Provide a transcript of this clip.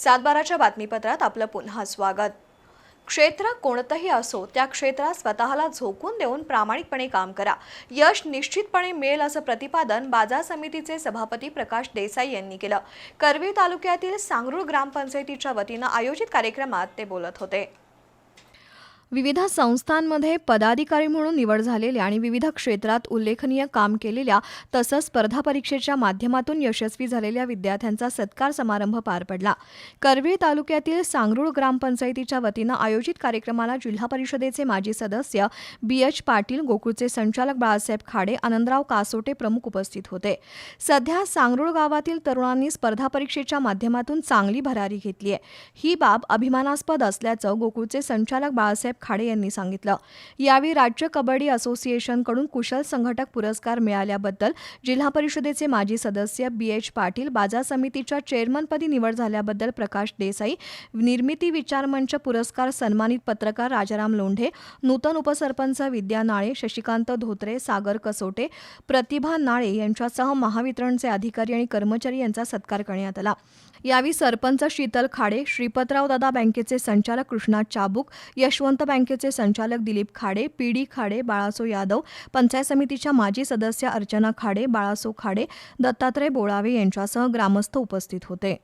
सातबाराच्या बातमीपत्रात आपलं पुन्हा स्वागत. क्षेत्र कोणतंही असो त्या क्षेत्रात स्वतःला झोकून देऊन प्रामाणिकपणे काम करा. यश निश्चितपणे मिळेल असं प्रतिपादन बाजार समितीचे सभापती प्रकाश देसाई यांनी केलं. करवी तालुक्यातील सांगरूळ ग्रामपंचायतीच्या वतीनं आयोजित कार्यक्रमात ते बोलत होते. विविध संस्थांमध्ये पदाधिकारी म्हणून निवड झालेल्या आणि विविध क्षेत्रात उल्लेखनीय काम केलेल्या तसंच स्पर्धा परीक्षेच्या माध्यमातून यशस्वी झालेल्या विद्यार्थ्यांचा सत्कार समारंभ पार पडला. करवीर तालुक्यातील सांगरूळ ग्रामपंचायतीच्या वतीनं आयोजित कार्यक्रमाला जिल्हा परिषदेचे माजी सदस्य बी एच पाटील गोकुळचे संचालक बाळासाहेब खाडे आनंदराव कासोटे प्रमुख उपस्थित होते. सध्या सांगरूळ गावातील तरुणांनी स्पर्धा परीक्षेच्या माध्यमातून चांगली भरारी घेतली आहे ही बाब अभिमानास्पद असल्याचं गोकुळचे संचालक बाळासाहेब खाडे यांनी सांगितलं. यावेळी राज्य कबड्डी असोसिएशनकडून कुशल संघटक पुरस्कार मिळाल्याबद्दल जिल्हा परिषदेचे माजी सदस्य बी एच पाटील बाजार समितीच्या चेअरमनपदी निवड झाल्याबद्दल प्रकाश देसाई निर्मिती विचारमंच पुरस्कार सन्मानित पत्रकार राजाराम लोंढे नूतन उपसरपंच विद्या नाळे शशिकांत धोत्रे सागर कसोटे प्रतिभा नाळे यांच्यासह महावितरणचे अधिकारी आणि कर्मचारी यांचा सत्कार करण्यात आला. यावेळी सरपंच शीतल खाडे श्रीपतराव दादा बँकेचे संचालक कृष्णा चाबूक यशवंत बँकेचे संचालक दिलीप खाडे पी डी खाडे बाळासो यादव पंचायत समितीच्या माजी सदस्य अर्चना खाडे बाळासो खाडे दत्तात्रय बोळावे यांच्यासह ग्रामस्थ उपस्थित होते.